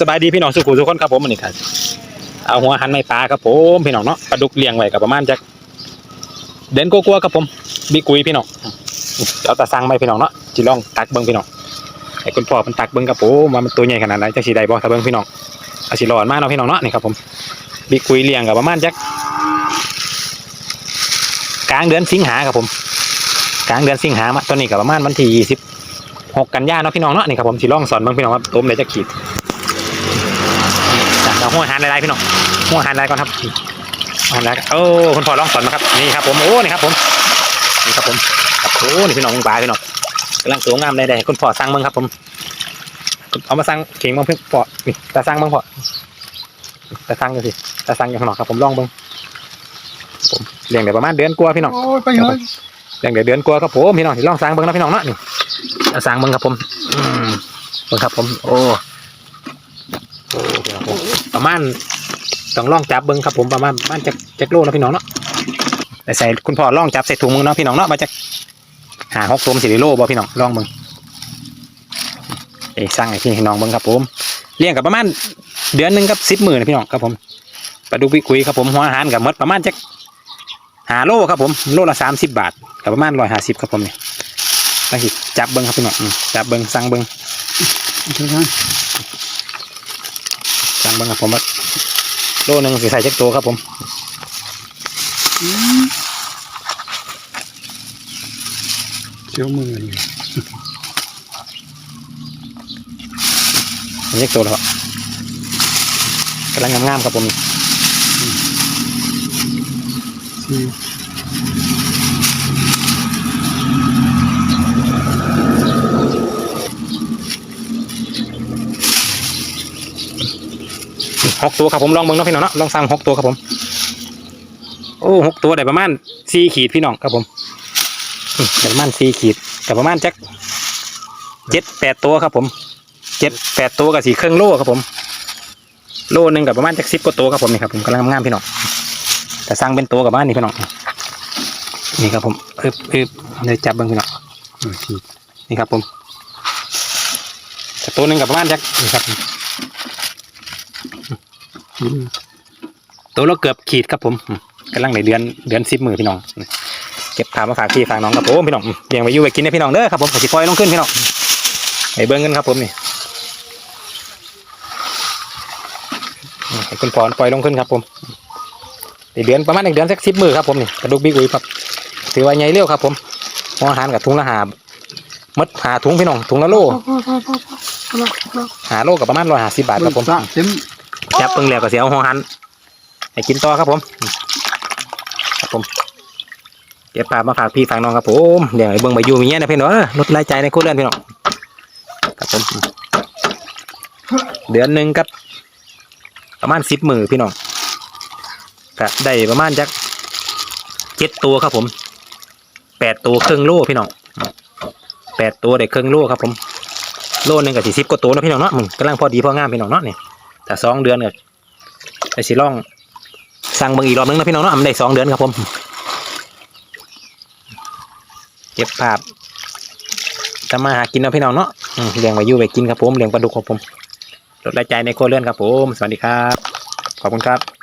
สบายดีพี่น้องสุขุทุกคนครับผมวันนี้ครับเอาหัวหันไม่ปลาครับผมพี่น้องเนาะปลาดุกเลี้ยงไว้กับประมาณจักเดือนกลัวๆครับผมบีกุยพี่น้องเอาตาสั่งไปพี่น้องเนาะจิลองตักเบิ้งพี่น้องให้คุณพ่อมันตักเบิ้งครับผมว่ามันตัวใหญ่ขนาดไหนจะสีได้บ่ถ้าเบิ้งพี่น้องเอาสีร้อนมากเนาะพี่น้องเนาะนี่ครับผมบีกุยเลี้ยงกับประมาณจักกลางเดือนสิงหาครับผมกลางเดือนสิงหามาตอนนี้กับประมาณวันที่ยี่สิบหกกันยาเนาะพี่น้องเนาะนี่ครับผมสิลองสอนเบิ้งพี่น้องว่าต้มได้จะขีด เอาหัวหันลายๆพี่น้องหัวหันลายก่อนครับหัวหันลายโอ้คุณพ่อลองสอนมาครับนี่ครับผมโอ้นี่ครับผมนี่ครับผมครับโอ้นี่พี่น้องปลาพี่น้องกำลังสวยงามเลยได้คุณพ่อสั่งมึงครับผมเอามาสั่งเข่งมึงเพื่อพ่อนี่ตาสั่งมึงพ่อตาสั่งอยู่สิตาสั่งอยู่ข้างนอกครับผมลองมึงผมเลี้ยงได้ประมาณเดือนกว่าพี่น้องโอ้ยไปเลยเลี้ยงได้เดือนกว่าครับผมพี่น้องที่ลองสั่งเบิ้งนะพี่น้องเนาะนี่ตาสั่งมึงครับผมอืมเบิ้งครับผม โอ้โอ้พี่น้องผม ประมาณต้องล่องจับเบิ้งครับผมประมาณประมาณจักจักโลนะพี่น้องเนาะแต่ใส่คุณพ่อล่องจับใส่ถุงมือเนาะพี่น้องเนาะมาจากหาหกตัวสิริโลบ่พี่น้องล่องเบิ้งเอ้ยสั่งให้พี่น้องเบิ้งครับผมเลี้ยงกับประมาณเดือนหนึ่งกับสิบหมื่นะพี่น้องครับผมปลาดุกคุยครับผมหัวอาหารกับมดประมาณจักหาโลครับผมโลละสามสิบบาทกับประมาณร้อยห้าสิบครับผมเนี่แล้วสิจับเบิ้งครับพี่น้องจับเบิ้งสั่งเบิ้ง สั่งเบิ้งครับผมว่าโลหนึ่งสิใส่จักตัวครับผมอืมเจียวมือนี่อันนี้ตัวแล้วครับกำลังงามๆครับผมสี่ หกตัวครับผมลองเบิ่งเนาะพี่น้องเนาะลองสั่งหกตัวครับผม โอ้หกตัวได้ประมาณสี่ขีดพี่น้องครับผมได้ประมาณสี่ขีดแต่ประมาณจักเจ็ดแปดตัวครับผมเจ็ดแปดตัวกับสี่เครื่องโลครับผม โลหนึ่งกับประมาณจักสิบกว่าตัวครับผมนี่ครับผมกำลังงามพี่น้องแต่สั่งเป็นตัวกับบ้านนี่พี่น้องนี่ครับผมอึบอึบเลยจับเบิ่งพี่น้องนี่ครับผมแต่ตัวหนึ่งกับประมาณจักนี่ครับ ตัวเราเกือบขีดครับผมอืมกำลังในเดือนเดือนสิบมือพี่น้องเก็บถามมาฝากพี่ฝากน้องครับผมพี่น้องอืมเลี้ยงไว้อยู่ไว้กินนะพี่น้องเด้อครับผมขอสิปล่อยลงขึ้นพี่น้องไปเบิ้งกันครับผมนี่อืมให้คุณพรปล่อยลงขึ้นครับผมในเดือนประมาณอีกเดือนสักสิบมือครับผมนี่กระดูกบิ๊กอุยครับถือว่าใหญ่เร็วครับ ผมหัวอาหารกับถุงละหามัดหาถุงพี่น้องถุงละโลพอพอพอพอพอแล้วพอแล้วหาโลกับประมาณร้อยห้าสิบบาทครับผมเงซะเต็ม จับเพิ่งแล้วก็เสียหัวหันให้กินต่อครับผม ครับผมเก็บปลามาฝากพี่ฝากน้องครับผมเดี๋ยวไอ้เบิ่งใบยูมีเงี้ยนะพี่น้องลดรายจ่ายในครัวเรือนพี่น้องครับผมเดือนหนึ่งครับ ประมาณสิบหมือพี่น้องก็ได้ประมาณจักเจ็ดตัวครับผมแปดตัวครึ่งโลพี่น้องแปดตัวได้ครึ่งโลครับผมโลหนึ่งกับสี่สิบกว่าตัวนะพี่น้องเนาะมึงกำลังพอดีพองามพี่น้องเนาะเนี่ย แต่สองเดือนก็ไอสิล่องสั่งบางอีกรอบนึงนะพี่น้องเนาะมันได้สองเดือนครับผมเก็บภาพทำมาหากินนะพี่น้องเนาะเลี้ยงไว้ยู่ไว้กินครับผมเลี้ยงปลาดุกครับผมลดรายจ่ายในครัวเรือนครับผม สวัสดีครับ ขอบคุณครับ